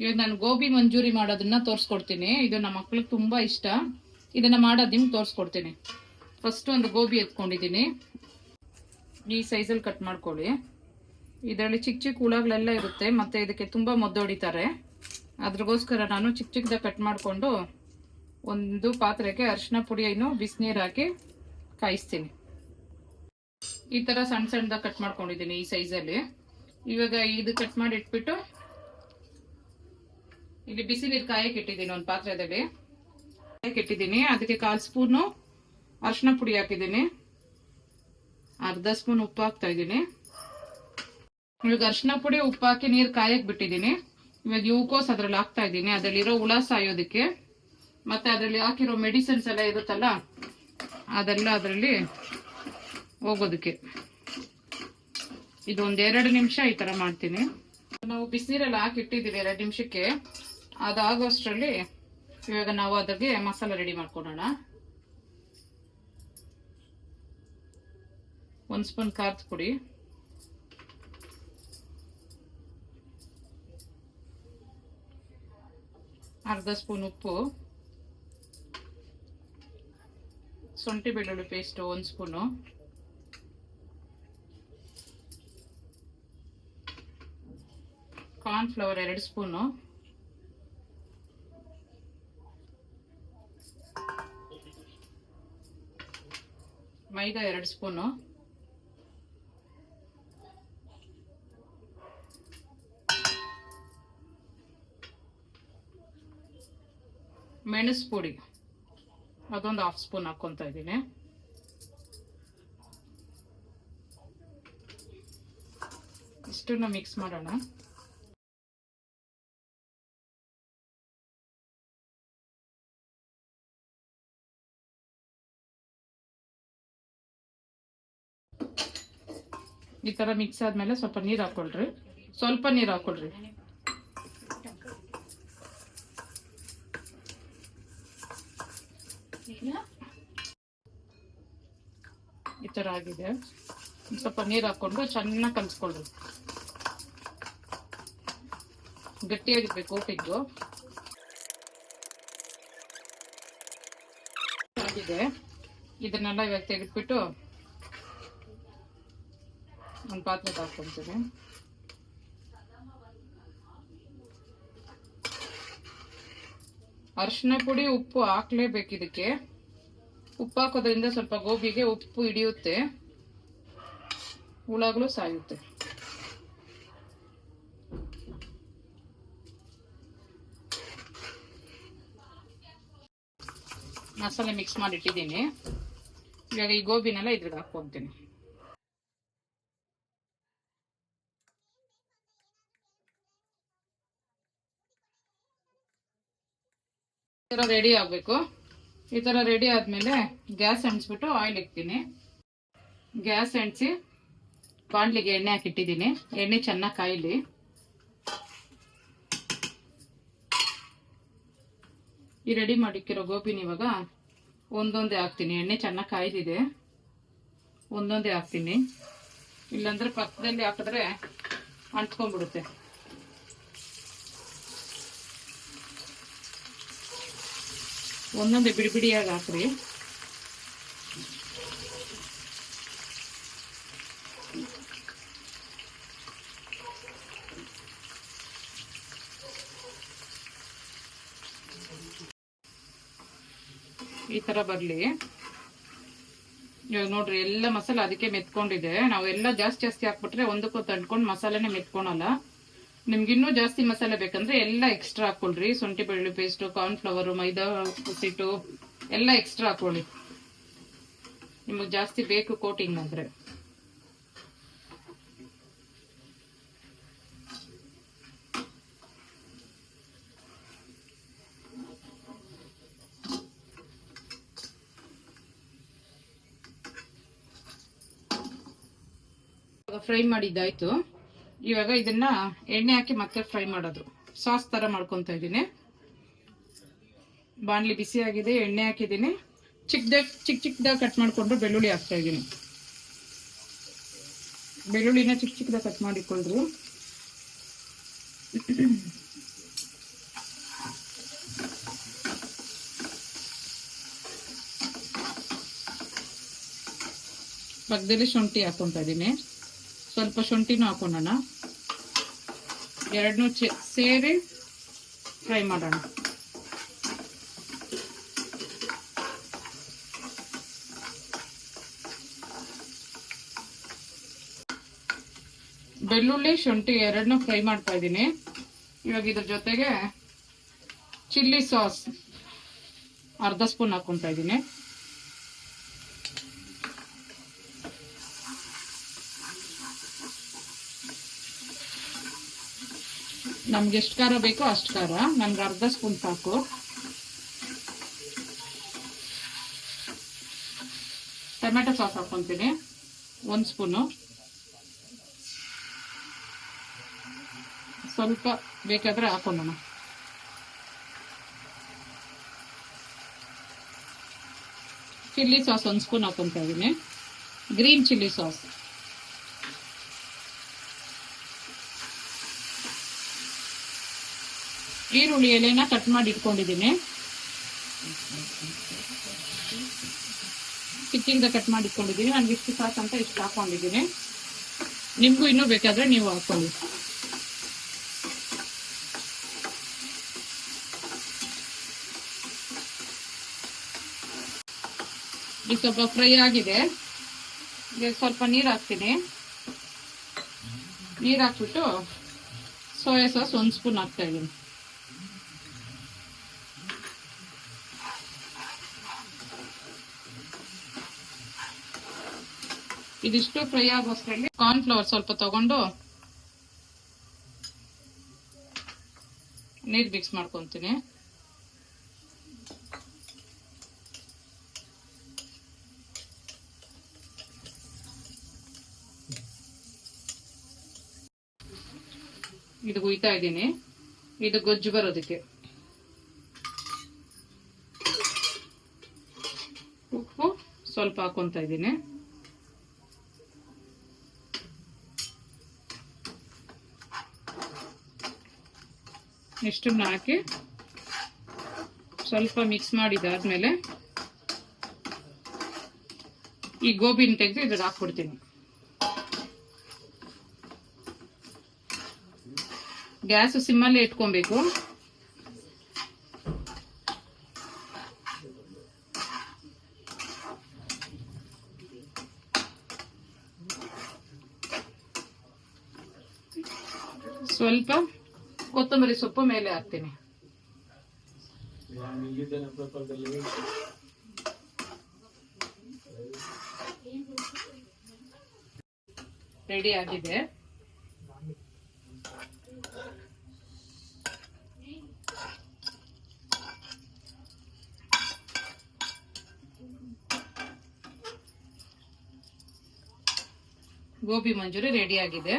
ಇವಾಗ ನಾನು ಗೋಬಿ ಮಂಜೂರಿ ಮಾಡೋದನ್ನ ತೋರಿಸ್ಕೊಡ್ತೀನಿ. ಇದು ನಮ್ಮ ಮಕ್ಳಿಗೆ ತುಂಬಾ ಇಷ್ಟ. ಇದನ್ನ ಮಾಡೋದು ನಿಮ್ಗೆ ತೋರಿಸ್ಕೊಡ್ತೀನಿ. ಫಸ್ಟ್ ಒಂದು ಗೋಬಿ ಎತ್ಕೊಂಡಿದ್ದೀನಿ ಈ ಸೈಜಲ್ಲಿ ಕಟ್ ಮಾಡ್ಕೊಳ್ಳಿ. ಇದರಲ್ಲಿ ಚಿಕ್ಕ ಚಿಕ್ಕ ಹುಳಗಳೆಲ್ಲ ಇರುತ್ತೆ. ಮತ್ತೆ ಇದಕ್ಕೆ ತುಂಬಾ ಮದ್ದೊಡಿತಾರೆ ಅದ್ರಗೋಸ್ಕರ ನಾನು ಚಿಕ್ಕ ಚಿಕ್ಕದ ಕಟ್ ಮಾಡಿಕೊಂಡು ಒಂದು ಪಾತ್ರೆಗೆ ಅರಿಶಿನ ಪುಡಿಯನ್ನು ಬಿಸಿನೀರು ಹಾಕಿ ಕಾಯಿಸ್ತೀನಿ. ಈ ಥರ ಸಣ್ಣ ಸಣ್ಣದಾಗ ಕಟ್ ಮಾಡ್ಕೊಂಡಿದ್ದೀನಿ ಈ ಸೈಜಲ್ಲಿ ಇವಾಗ ಇದು ಕಟ್ ಮಾಡಿ ಇಟ್ಬಿಟ್ಟು ಇಲ್ಲಿ ಬಿಸಿ ನೀರು ಕಾಯಕ್ಕೆ ಇಟ್ಟಿದ್ದೀನಿ ಒಂದು ಪಾತ್ರೆದಲ್ಲಿ. ಕಾಯಕ್ಕೆ ಇಟ್ಟಿದ್ದೀನಿ. ಅದಕ್ಕೆ ಕಾಲು ಸ್ಪೂನು ಅರಿಶಿನ ಪುಡಿ ಹಾಕಿದ್ದೀನಿ. ಅರ್ಧ ಸ್ಪೂನ್ ಉಪ್ಪು ಹಾಕ್ತಾ ಇದ್ದೀನಿ. ಇವಾಗ ಅರಿಶಿನ ಪುಡಿ ಉಪ್ಪು ಹಾಕಿ ನೀರು ಕಾಯಕ್ಕೆ ಬಿಟ್ಟಿದ್ದೀನಿ. ಇವಾಗ ಯೂಕೋಸ್ ಅದ್ರಲ್ಲಿ ಹಾಕ್ತಾ ಇದ್ದೀನಿ. ಅದರಲ್ಲಿರೋ ಹುಳ ಸಾಯೋದಕ್ಕೆ ಮತ್ತೆ ಅದರಲ್ಲಿ ಹಾಕಿರೋ ಮೆಡಿಸಿನ್ಸ್ ಎಲ್ಲ ಇರುತ್ತಲ್ಲ, ಅದೆಲ್ಲ ಅದರಲ್ಲಿ ಹೋಗೋದಕ್ಕೆ. ಇದು ಒಂದ್ ಎರಡು ನಿಮಿಷ ಈ ತರ ಮಾಡ್ತೀನಿ. ನಾವು ಬಿಸಿನೀರೆಲ್ಲ ಹಾಕಿಟ್ಟಿದ್ದೀವಿ ಎರಡು ನಿಮಿಷಕ್ಕೆ. ಅದಾಗೋಷ್ಟರಲ್ಲಿ ಇವಾಗ ನಾವು ಅದಕ್ಕೆ ಮಸಾಲ ರೆಡಿ ಮಾಡ್ಕೊಳ್ಳೋಣ ಒಂದು ಸ್ಪೂನ್ ಖಾರದ ಪುಡಿ. ಅರ್ಧ ಸ್ಪೂನ್ ಉಪ್ಪು. ಶುಂಠಿ ಬೆಳ್ಳುಳ್ಳಿ ಪೇಸ್ಟು ಒಂದು ಸ್ಪೂನು. ಕಾರ್ನ್ ಫ್ಲವರ್ ಎರಡು ಸ್ಪೂನು. ಮೈದಾ ಎರಡು ಸ್ಪೂನು. ಮೆಣಸು ಪುಡಿ ಅದೊಂದು ಹಾಫ್ ಸ್ಪೂನ್ ಹಾಕ್ಕೊತಾ ಇದ್ದೀನಿ. ಇಷ್ಟನ್ನು ಮಿಕ್ಸ್ ಮಾಡೋಣ. ಈ ತರ ಮಿಕ್ಸ್ ಆದ್ಮೇಲೆ ಸ್ವಲ್ಪ ನೀರು ಹಾಕೊಳ್ರಿ. ಸ್ವಲ್ಪ ನೀರು ಹಾಕೊಳ್ರಿ. ಈ ತರ ಆಗಿದೆ. ಸ್ವಲ್ಪ ನೀರು ಹಾಕೊಂಡು ಚೆನ್ನಾಗಿ ಕಲಿಸ್ಕೊಳ್ರಿ ಗಟ್ಟಿಯಾಗಿರ್ಬೇಕು ಉಪ್ಪಿದ್ದು. ಆಗಿದೆ. ಇದನ್ನೆಲ್ಲ ಇವಾಗ ತೆಗೆದ್ಬಿಟ್ಟು ಒಂದು ಪಾತ್ರೆ ಹಾಕ್ಕೊಂತೀನಿ ಅರಿಶಿನ ಪುಡಿ ಉಪ್ಪು ಹಾಕ್ಲೇಬೇಕು ಇದಕ್ಕೆ. ಉಪ್ಪು ಹಾಕೋದ್ರಿಂದ ಸ್ವಲ್ಪ ಗೋಬಿಗೆ ಉಪ್ಪು ಹಿಡಿಯುತ್ತೆ. ಹುಳಗಳು ಸಾಯುತ್ತೆ. ಮಸಾಲೆ ಮಿಕ್ಸ್ ಮಾಡಿಟ್ಟಿದ್ದೀನಿ. ಇವಾಗ ಈ ಗೋಬಿನೆಲ್ಲ ಇದ್ರಿಗೆ ಹಾಕ್ಕೊಂತೀನಿ ಈ ಥರ ರೆಡಿ ಆಗಬೇಕು. ಈ ಥರ ರೆಡಿ ಆದಮೇಲೆ ಗ್ಯಾಸ್ ಅಂಟಿಸ್ಬಿಟ್ಟು ಆಯಿಲ್ ಇಕ್ತೀನಿ. ಗ್ಯಾಸ್ ಅಂಟಿಸಿ ಬಾಂಡ್ಲಿಗೆ ಎಣ್ಣೆ ಹಾಕಿಟ್ಟಿದ್ದೀನಿ. ಎಣ್ಣೆ ಚೆನ್ನಾಗಿ ಕಾಯಿಲಿ. ಈ ರೆಡಿ ಮಾಡಿಕ್ಕಿರೋ ಗೋಬಿನ ಇವಾಗ ಒಂದೊಂದೇ ಹಾಕ್ತೀನಿ. ಎಣ್ಣೆ ಚೆನ್ನಾಗಿ ಕಾಯ್ದಿದೆ. ಒಂದೊಂದೇ ಹಾಕ್ತೀನಿ. ಇಲ್ಲಾಂದ್ರೆ ಪಕ್ಕದಲ್ಲಿ ಹಾಕಿದ್ರೆ ಅಂಟ್ಕೊಂಡ್ಬಿಡುತ್ತೆ. ಒಂದೊಂದೇ ಬಿಡಿ ಬಿಡಿಯಾಗಿ ಹಾಕ್ರಿ. ಈ ತರ ಬರ್ಲಿ. ನೋಡ್ರಿ, ಎಲ್ಲ ಮಸಾಲೆ ಅದಕ್ಕೆ ಮೆತ್ಕೊಂಡಿದೆ. ನಾವೆಲ್ಲ ಜಾಸ್ತಿ ಜಾಸ್ತಿ ಹಾಕ್ಬಿಟ್ರೆ ಒಂದಕ್ಕೂ ತಂಡ್ಕೊಂಡು ಮಸಾಲೆನೆ ಮೆತ್ಕೊಳಲ್ಲ. ನಿಮ್ಗೆ ಇನ್ನೂ ಜಾಸ್ತಿ ಮಸಾಲೆ ಬೇಕಂದ್ರೆ ಎಲ್ಲ ಎಕ್ಸ್ಟ್ರಾ ಹಾಕೊಳ್ರಿ. ಶುಂಠಿ ಬೆಳ್ಳುಳ್ಳಿ ಪೇಸ್ಟು ಕಾರ್ನ್ಫ್ಲವರು ಮೈದಾ ಉಸಿಟ್ಟು ಎಲ್ಲ ಎಕ್ಸ್ಟ್ರಾ ಹಾಕೊಳ್ಳಿ. ನಿಮಗೆ ಜಾಸ್ತಿ ಬೇಕು ಕೋಟಿಂಗ್ ಅಂದ್ರೆ ಫ್ರೈ ಮಾಡಿದ್ದಾಯ್ತು. ಇವಾಗ ಇದನ್ನ ಎಣ್ಣೆ ಹಾಕಿ ಮತ್ತೆ ಫ್ರೈ ಮಾಡೋದು. ಸಾಸ್ ತರ ಮಾಡ್ಕೊತಾ ಇದ್ದೀನಿ. ಬಾಣಲಿ ಬಿಸಿ ಆಗಿದೆ, ಎಣ್ಣೆ ಹಾಕಿದ್ದೀನಿ. ಚಿಕ್ಕದ ಚಿಕ್ಕ ಚಿಕ್ಕದಾಗ ಕಟ್ ಮಾಡಿಕೊಂಡು ಬೆಳ್ಳುಳ್ಳಿ ಹಾಕ್ತಾ ಇದ್ದೀನಿ. ಬೆಳ್ಳುಳ್ಳಿನ ಚಿಕ್ಕ ಚಿಕ್ಕದಾಗ ಕಟ್ ಮಾಡಿಕೊಂಡ್ರು. ಪಕ್ಕದಲ್ಲಿ ಶುಂಠಿ ಹಾಕ್ಕೊತಾ ಇದ್ದೀನಿ. ಸ್ವಲ್ಪ ಶುಂಠಿನೂ ಹಾಕೊಳ್ಳೋಣ ಎರಡನ್ನೂ ಚೆ, ಸೇರಿ ಫ್ರೈ ಮಾಡೋಣ. ಬೆಳ್ಳುಳ್ಳಿ, ಶುಂಠಿ ಎರಡನ್ನೂ ಫ್ರೈ ಮಾಡ್ತಾ ಇದ್ದೀನಿ. ಇವಾಗ ಇದ್ರ ಜೊತೆಗೆ ಚಿಲ್ಲಿ ಸಾಸ್ ಅರ್ಧ ಸ್ಪೂನ್ ಹಾಕೊತಾ ಇದ್ದೀನಿ. ನಮ್ಗೆ ಎಷ್ಟು ಖಾರ ಬೇಕೋ ಅಷ್ಟು ಖಾರ. ನಮ್ಗೆ ಅರ್ಧ ಸ್ಪೂನ್ ಸಾಕು. ಟೊಮೆಟೊ ಸಾಸ್ ಹಾಕ್ಕೊತೀನಿ ಒಂದು ಸ್ಪೂನು. ಸ್ವಲ್ಪ ಬೇಕಾದರೆ ಹಾಕೊಳ್ಳೋಣ ಚಿಲ್ಲಿ ಸಾಸ್ ಒಂದು ಸ್ಪೂನ್ ಹಾಕೊತಾ ಇದ್ದೀನಿ ಗ್ರೀನ್ ಚಿಲ್ಲಿ ಸಾಸ್. ಈರುಳ್ಳಿ ಎಲೆನ ಕಟ್ ಮಾಡಿ ಇಟ್ಕೊಂಡಿದ್ದೀನಿ. ಕಿಚ್ಚಿಂದ ಕಟ್ ಮಾಡಿ ಇಟ್ಕೊಂಡಿದ್ದೀನಿ. ನನಗೆ ಇಷ್ಟು ಸಾಕು ಅಂತ ಇಷ್ಟು ಹಾಕೊಂಡಿದ್ದೀನಿ. ನಿಮಗೂ ಇನ್ನೂ ಬೇಕಾದ್ರೆ ನೀವು ಹಾಕೊಳ್ಳಿ. ಇದು ಸ್ವಲ್ಪ ಫ್ರೈ ಆಗಿದೆ. ಸ್ವಲ್ಪ ನೀರು ಹಾಕ್ತೀನಿ. ನೀರು ಹಾಕ್ಬಿಟ್ಟು ಸೋಯಾ ಸಾಸ್ ಒಂದು ಸ್ಪೂನ್ ಹಾಕ್ತಾ ಇದ್ದೀನಿ. ಇದಿಷ್ಟು ಫ್ರೈ ಕಾರ್ನ್ ಫ್ಲವರ್ ಸ್ವಲ್ಪ ತಗೊಂಡು ನೀರು ಮಿಕ್ಸ್ ಮಾಡ್ಕೊತೀನಿ. ಇದು ಹುಯ್ತಾ ಇದ್ದೀನಿ. ಇದು ಗೊಜ್ಜು ಬರೋದಕ್ಕೆ. ಉಪ್ಪು ಸ್ವಲ್ಪ ಹಾಕೊಂತ ಇದ್ದೀನಿ. ಇಷ್ಟನ್ನ ಹಾಕಿ ಸ್ವಲ್ಪ ಮಿಕ್ಸ್ ಮಾಡಿದಾದ್ಮೇಲೆ ಈ ಗೋಬಿನ ತೆಗೆದು ಇದ್ರಾಗ ಹಾಕ್ಬಿಡ್ತೀನಿ. ಗ್ಯಾಸ್ ಸಿಮ್ಮಲ್ಲೇ ಇಟ್ಕೊಬೇಕು. ಸ್ವಲ್ಪ ಕೊತ್ತಂಬರಿ ಸೊಪ್ಪು ಮೇಲೆ ಹಾಕ್ತೀನಿ. ರೆಡಿ ಆಗಿದೆ. ಗೋಬಿ ಮಂಚೂರಿ ರೆಡಿ ಆಗಿದೆ.